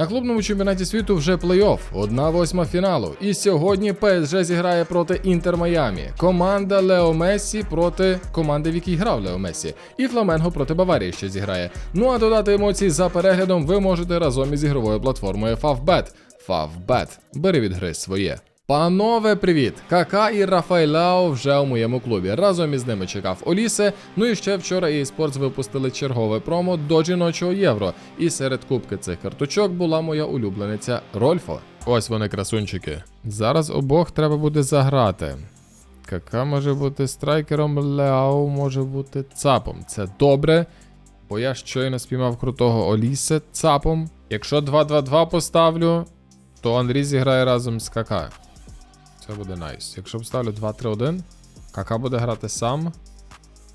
На клубному чемпіонаті світу вже плей-офф, одна восьма фіналу. І сьогодні ПСЖ зіграє проти Інтер Майамі. Команда Лео Мессі проти команди, в якій грав Лео Мессі. І Фламенго проти Баварії ще зіграє. Ну а додати емоції за переглядом ви можете разом із ігровою платформою Favbet. Favbet. Бери від гри своє. Панове, привіт! Кака і Рафайляо вже у моєму клубі. Разом із ними чекав Олісе. Ну і ще вчора eSports випустили чергове промо до жіночого євро. І серед кубки цих карточок була моя улюблениця Рольфо. Ось вони, красунчики. Зараз обох треба буде заграти. Кака може бути страйкером, Леао може бути цапом. Це добре. Бо я щойно спіймав крутого Олісе цапом. Якщо 2-2-2 поставлю, то Андрій зіграє разом з Кака. Це буде найс. Якщо вставлю 2-3-1, Кака буде грати сам.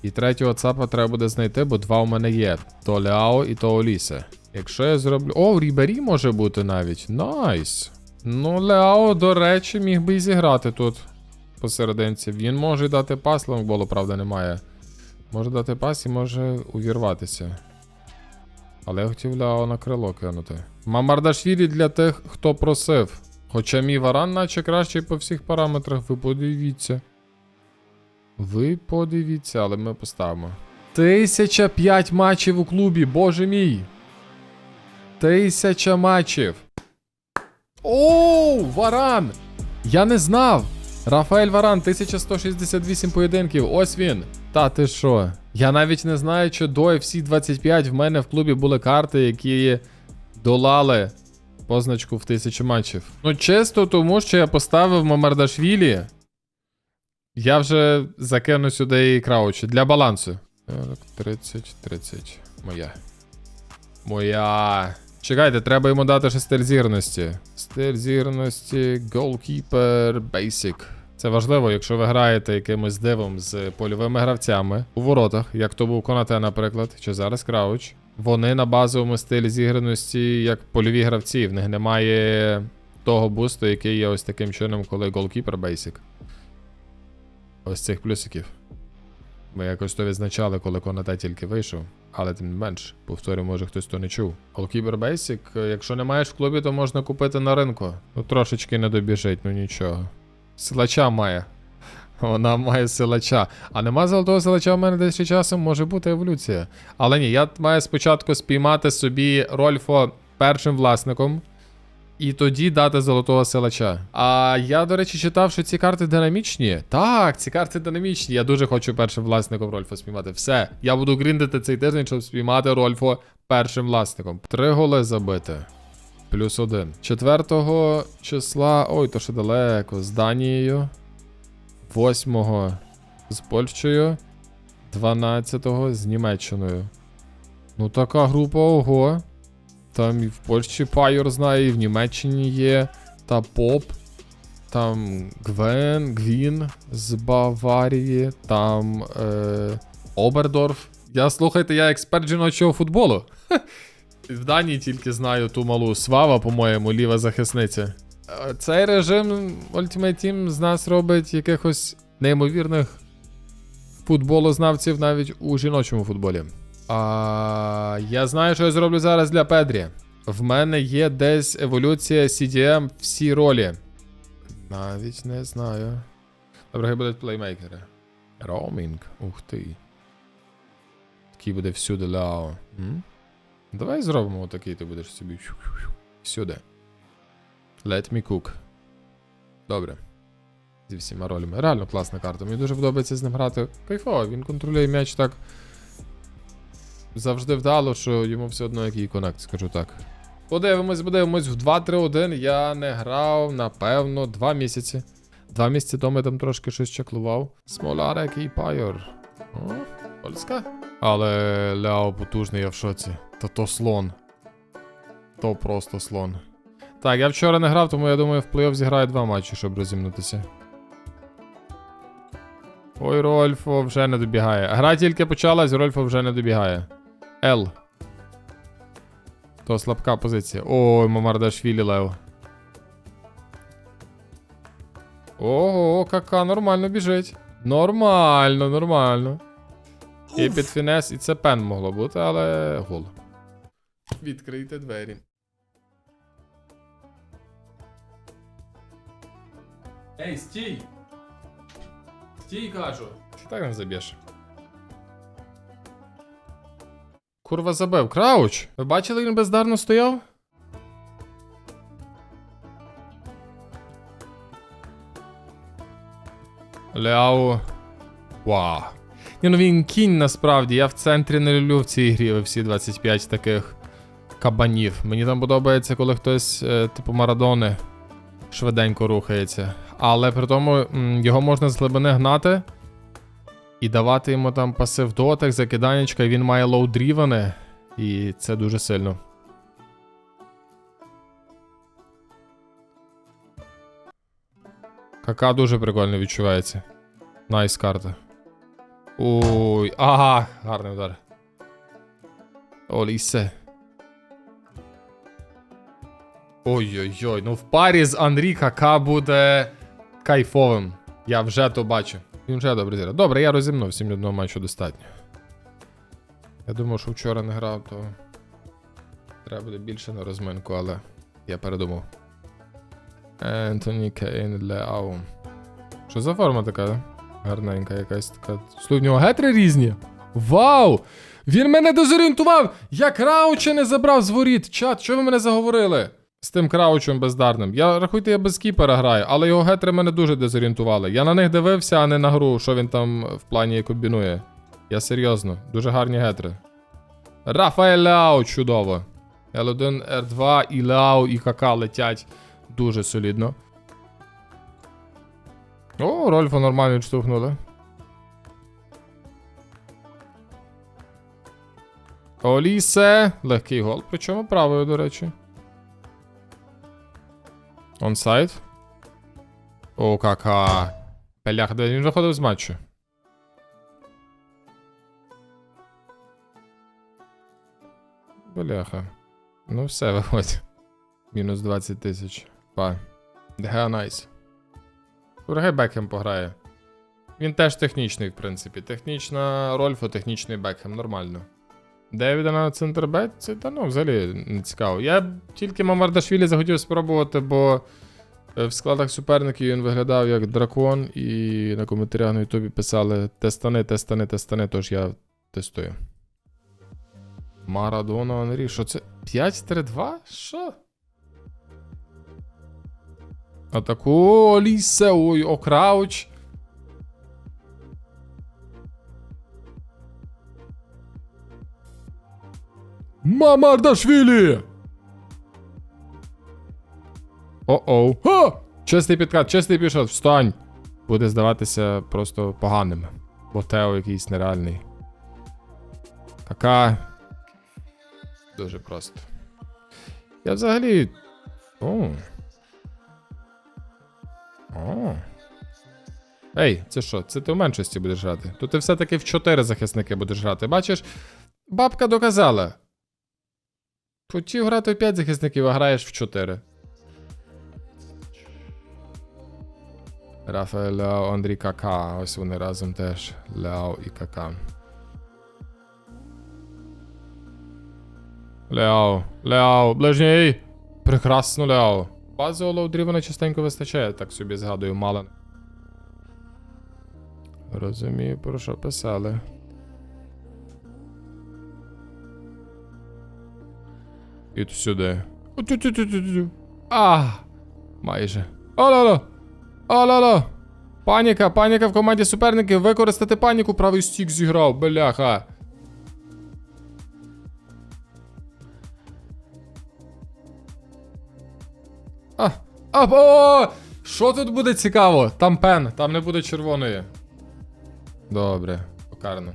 І третього цапа треба буде знайти, бо два у мене є: то Ляо і то Олісе. Якщо я зроблю. О, Рібері може бути навіть. Найс. Ну, Ляо, до речі, міг би і зіграти тут посерединці. Він може дати пас, лонгболу, правда, немає. Може дати пас і може увірватися. Але я хотів Ляо на крило кинути. Мамардашвілі для тих, хто просив. Хоча мій варан, наче кращий по всіх параметрах, ви подивіться. Ви подивіться, але ми поставимо. Тисяча п'ять матчів у клубі, боже мій. Тисяча матчів. Оу, варан! Я не знав. Рафаель Варан, 1168 поєдинків. Ось він. Та ти що? Я навіть не знаю, чи до FC 25 в мене в клубі були карти, які долали позначку в тисячу матчів. Ну, чисто тому, що я поставив Мамардашвілі. Я вже закину сюди і краучі для балансу. 30, 30. Моя. Моя. Чекайте, треба йому дати ще стиль зірності. Стиль зірності, голкіпер, basic. Це важливо, якщо ви граєте якимось дивом з польовими гравцями у воротах, як то був Конате, наприклад, чи зараз Крауч. Вони на базовому стилі зіграності як польові гравці. В них немає того бусту, який є ось таким чином, коли голкіпер basic. Ось цих плюсиків. Ми якось то відзначали, коли Конате тільки вийшов. Але тим не менш, повторю, може хтось то не чув. Goalkeeper Basic, якщо не маєш в клубі, то можна купити на ринку. Ну трошечки не добіжить, ну нічого. Силача має. Вона має силача. А нема золотого силача в мене десь часом, може бути еволюція. Але ні, я маю спочатку спіймати собі Рольфо першим власником. І тоді дати золотого силача. А я, до речі, читав, що ці карти динамічні. Так, ці карти динамічні. Я дуже хочу першим власником Рольфа спіймати. Все. Я буду гріндити цей тиждень, щоб спіймати Рольфо першим власником. Три голи забити. Плюс один. 4 числа. Ой, то ще далеко. З Данією. 8 з Польщею. 12 з Німеччиною. Ну, така група, ого. Там і в Польщі Пайор знає, і в Німеччині є. Та Поп. Там Гвен, Гвін з Баварії, там е, Обердорф. Я слухайте, я експерт жіночого футболу. В Данії тільки знаю ту малу Свава, по-моєму, ліва захисниця. Цей режим Ultimate Team з нас робить якихось неймовірних футболознавців навіть у жіночому футболі. А, я знаю, що я зроблю зараз для Педрі. В мене є десь еволюція CDM всі ролі. Навіть не знаю. Добре, будуть плеймейкери. Роумінг. Ух ти. Такий буде всюди ляо. Давай зробимо отакий, ти будеш собі. Всюди. Let me cook. Добре. Зі всіма ролями. Реально класна карта. Мені дуже подобається з ним грати. Кайфово, він контролює м'яч так. Завжди вдало, що йому все одно який конект, скажу так. Подивимось, подивимось, в 2-3-1 я не грав, напевно, 2 місяці. Два місяці тому я там трошки щось чаклував. Смоларик і Пайор. О, Польська. Але Ляо потужний, я в шоці. Та то слон. То просто слон. Так, я вчора не грав, тому я думаю, в плей-офф зіграю два матчі, щоб розімнутися. Ой, Рольфо вже не добігає. Гра тільки почалась, Рольфо вже не добігає. Л. То слабка позиція. Ой, Мамардашвілі Лев. Ого, кака, нормально біжить. Нормально, нормально. І під фінес, і це пен могло бути, але гол. Відкрийте двері. Ей, стій! Стій, кажу. Чи так не заб'єш? Курва забив. Крауч! Ви бачили, він бездарно стояв? Ляо. Вау. Ні, ну він кінь насправді. Я в центрі не люблю в цій грі всі 25 таких кабанів. Мені там подобається, коли хтось, е, типу Марадони, швиденько рухається. Але при тому його можна з глибини гнати і давати йому там пасив дотик, закиданечка, і він має лоу-дрівене, і це дуже сильно. КК дуже прикольно відчувається. Найс карта. Ой, ага, гарний удар. Олісе. Ой-ой-ой, ну в парі з Анрі КК буде кайфовим. Я вже то бачу. Він вже добре зіграв. Добре, я розімнув, 7 одного матчу достатньо. Я думав, що вчора не грав, то треба буде більше на розминку, але я передумав. Ентоні Кейн Леау. Що за форма така? Гарненька якась така. Слухай, в нього гетри різні. Вау! Він мене дезорієнтував! Я крауча не забрав з воріт. Чат, що ви мене заговорили? З тим краучем бездарним. Я рахуйте, я без кіпера граю, але його гетри мене дуже дезорієнтували. Я на них дивився, а не на гру, що він там в плані комбінує. Я серйозно, дуже гарні гетри. Рафаель Ляо, чудово. L1, R2 і Ляо, і КК летять дуже солідно. О, Рольфа нормально відштовхнули. Олісе. Легкий гол, причому правою, до речі. Онсайд. О, кака. Пелях, де він виходив з матчу. Бляха. Ну все, виходь. Мінус 20 тисяч. Па. Дега найс. Кургай Бекхем пограє. Він теж технічний, в принципі. Технічна Рольфо, технічний Бекхем, нормально. Девіда на центр Б, це та ну взагалі не цікаво. Я тільки Мамардашвілі захотів спробувати, бо е, в складах суперників він виглядав як дракон, і на коментарях на Ютубі писали тестани, тестани, тестани, тож я тестую. Марадона Анрі, що це? 5-3-2? Що? Атаку Олісе, ой, Окрауч. Мамардашвілі! О-оу. Ха! Чистий підкат, чистий пішов, встань. Буде здаватися просто поганим. Бо Тео якийсь нереальний. Така. Дуже просто. Я взагалі. О. О. Ей, це що? Це ти в меншості будеш грати. Тут ти все-таки в 4 захисники будеш грати. Бачиш, бабка доказала. Хотів грати в 5 захисників, а граєш в 4. Рафаель Ляо, Андрій Кака. Ось вони разом теж. Ляо і Кака. Ляо, Ляо, ближній. Прекрасно, Ляо. Базового лоудрівена частенько вистачає, так собі згадую, мало. Розумію, про що писали. І тут сюди. А! Майже. Алло! Алло! Паніка, паніка в команді суперників. Використати паніку, правий стік зіграв, бляха. А, а, о! Що тут буде цікаво? Там пен, там не буде червоної. Добре, покарно.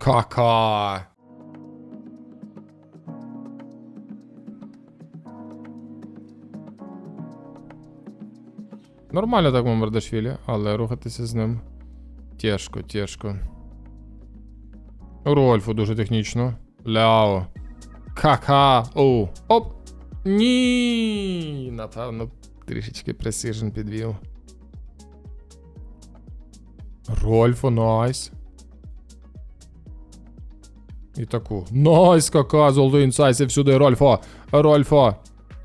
Кака. Нормально так Мамардашвілі, але рухатися з ним тяжко, тяжко. Рольфу дуже технічно. Ляо. Кака. Оу. Оп. Ні. Напевно, трішечки пресіжен підвів. Рольфу, найс. І таку. Найс, кака, золотий інсайс і всюди. Рольфо. Рольфо.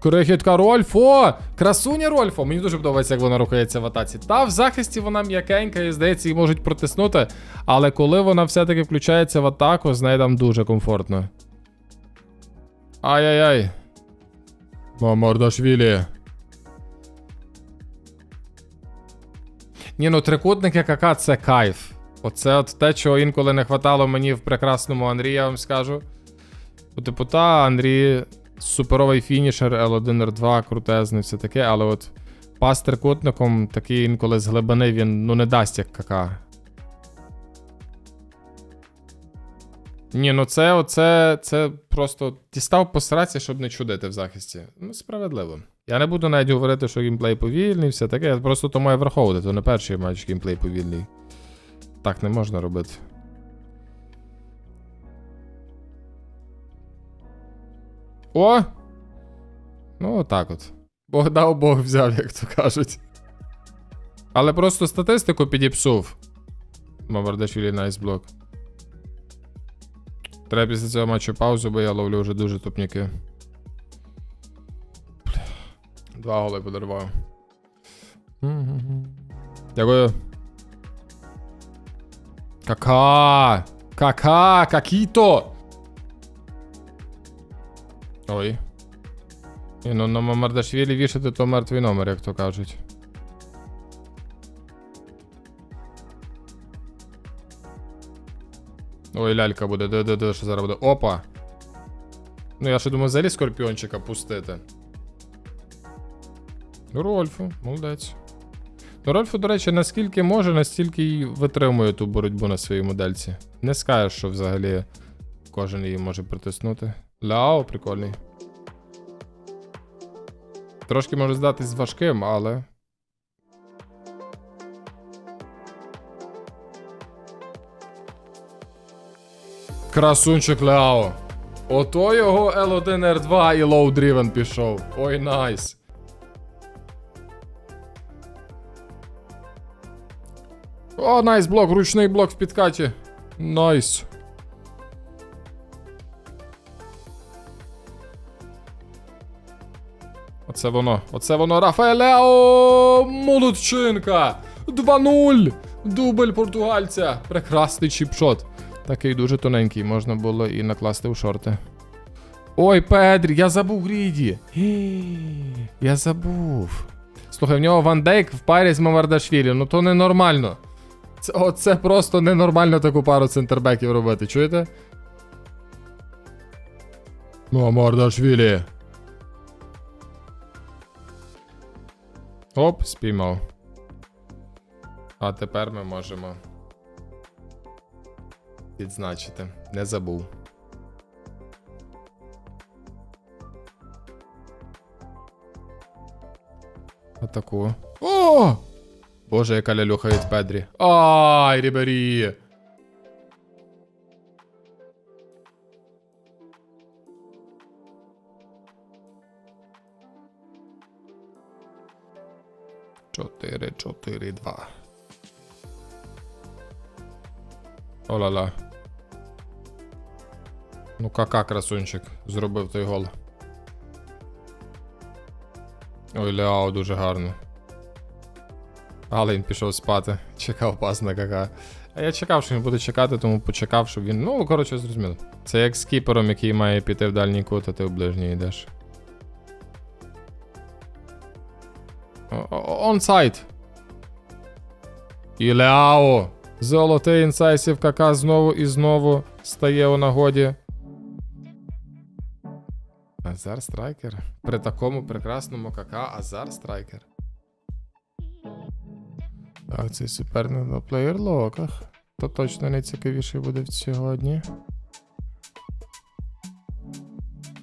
Крихітка Рольфо! Красуня Рольфо! Мені дуже подобається, як вона рухається в атаці. Та в захисті вона м'якенька і здається, її можуть протиснути. Але коли вона все-таки включається в атаку, з нею там дуже комфортно. Ай-яй-яй. Мамардашвілі. Ні, ну трикутники КК це кайф. Оце от те, чого інколи не хватало мені в прекрасному Андрі, я вам скажу. Типу, та, Андрій суперовий фінішер, L1, R2, крутезний, все таке, але от пас трикутником такий інколи з глибини він ну не дасть як КК. Ні, ну це оце, це просто дістав посраці, щоб не чудити в захисті. Ну, справедливо. Я не буду навіть говорити, що геймплей повільний, все таке. Я просто то маю враховувати, то не перший матч геймплей повільний. Так не можна робити. О! Ну, отак от. Бог дав, Бог взяв, як то кажуть. Але просто статистику підіпсув. Мавардашвілі найсблок. Треба після цього матчу паузу, бо я ловлю вже дуже тупніки. Два голи подарував. Дякую. Кака! Кака! Какіто! Ой. Ні, ну на Мамардашвілі вішати то мертвий номер, як то кажуть. Ой, лялька буде, де, де, де, що зараз буде. Опа! Ну, я ще думаю, взагалі скорпіончика пустити. Рольфу, молодець. Рольфу, до речі, наскільки може, настільки й витримує ту боротьбу на своїй модельці. Не скажеш, що взагалі кожен її може притиснути. Ляо, прикольний. Трошки може здатись важким, але. Красунчик Ляо. Ото його L1R2 і Low Driven пішов. Ой, найс. О, найс блок, ручний блок в підкаті. Найс. Оце воно, оце воно. Рафаелео Молодчинка! 2-0! Дубль португальця. Прекрасний чіпшот. Такий дуже тоненький, можна було і накласти в шорти. Ой, Педрі, я забув Гріді. Я забув. Слухай, в нього Ван Дейк в парі з Мавардашвілі. Ну то ненормально. Це, оце просто ненормально таку пару центрбеків робити, чуєте? Мамардашвілі. Оп, спіймав. А тепер ми можемо відзначити. Не забув. Атаку. О! Боже, яка лялюха від Педрі. Ай, Рібері! Чотири, чотири, два. О-ла-ла. Ну, кака красунчик зробив той гол. Ой, Ляо дуже гарно. Але він пішов спати. Чекав пас на кака. А я чекав, що він буде чекати, тому почекав, щоб він. Ну, коротше, зрозуміло. Це як з кіпером, який має піти в дальній кут, а ти в ближній йдеш. Онсайд. І Ляо. Золотий інсайсів КК знову і знову стає у нагоді. Азар Страйкер. При такому прекрасному КК Азар Страйкер. Так, цей суперник на плеєрлоках. То точно найцікавіший буде в сьогодні.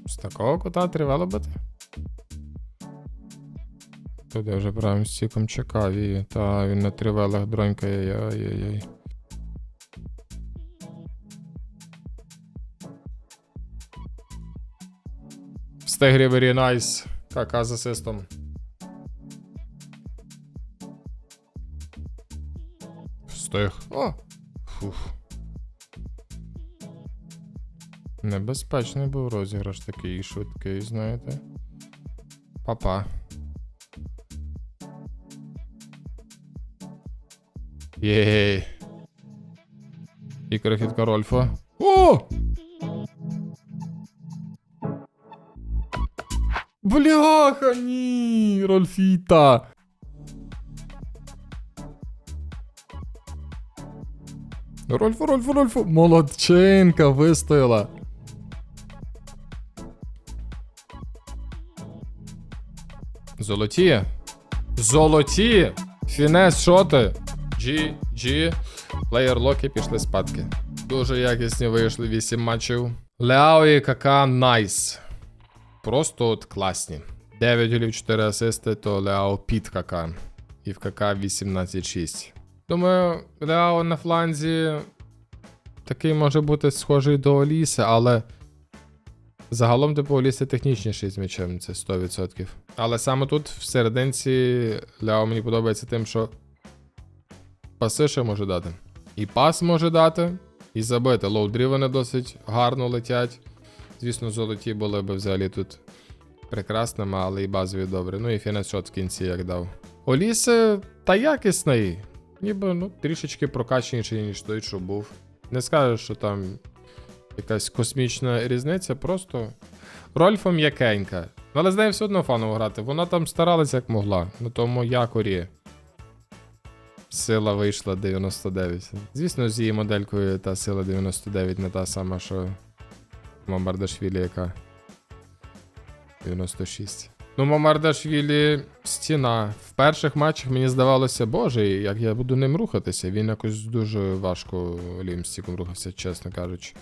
З такого кута тривало бити. Туди вже прям стіком чекав і та він на тривелах дронькає, яй-яй-яй. Встиг Рівері найс. Кака з асистом. Встиг. О! Фух. Небезпечний був розіграш такий швидкий, знаєте. Папа. Єй. І крихітка Рольфа. О! Бляха, ні, Рольфіта. Рольфу, Рольфу, Рольфу. Молодчинка вистояла. Золоті. Золоті. Фінес шоти. G, G. Плеєр локи пішли спадки. Дуже якісні вийшли 8 матчів. Ляо і Кака найс. Просто от класні. 9 голів, 4 асисти, то Ляо під Кака. І в Кака 18-6. Думаю, Ляо на фланзі такий може бути схожий до Оліси, але загалом типу Оліси технічніший з м'ячем, це 100%. Але саме тут, в серединці, Ляо мені подобається тим, що паси ще може дати. І пас може дати, і забити. Лоудрі вони досить гарно летять. Звісно, золоті були б взагалі тут прекрасними, але і базові добре. Ну і фінес шот в кінці як дав. Оліси та якісний. Ніби ну, трішечки прокаченіший, ніж той, що був. Не скажеш, що там якась космічна різниця, просто Рольфом м'якенька. Але з нею все одно фаново грати. Вона там старалась як могла. На тому якорі. Сила вийшла 99. Звісно, з її моделькою та сила 99 не та сама, що Мамардашвілі, яка 96. Ну, Мамардашвілі стіна. В перших матчах мені здавалося, боже, як я буду ним рухатися. Він якось дуже важко лімстіком рухався, чесно кажучи.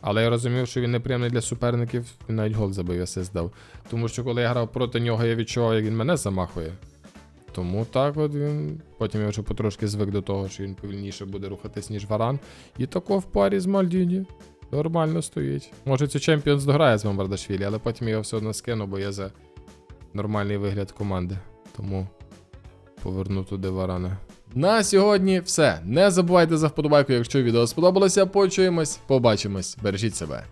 Але я розумів, що він неприємний для суперників, він навіть гол забив, асист дав. Тому що коли я грав проти нього, я відчував, як він мене замахує. Тому так от він. Потім я вже потрошки звик до того, що він повільніше буде рухатись, ніж варан. І тако в парі з Мальдіні. Нормально стоїть. Може, цю Чемпіонс дограє з Мамбардашвілі, але потім я його все одно скину, бо я за нормальний вигляд команди. Тому поверну туди варана. На сьогодні все. Не забувайте за вподобайку, якщо відео сподобалося. Почуємось, побачимось. Бережіть себе.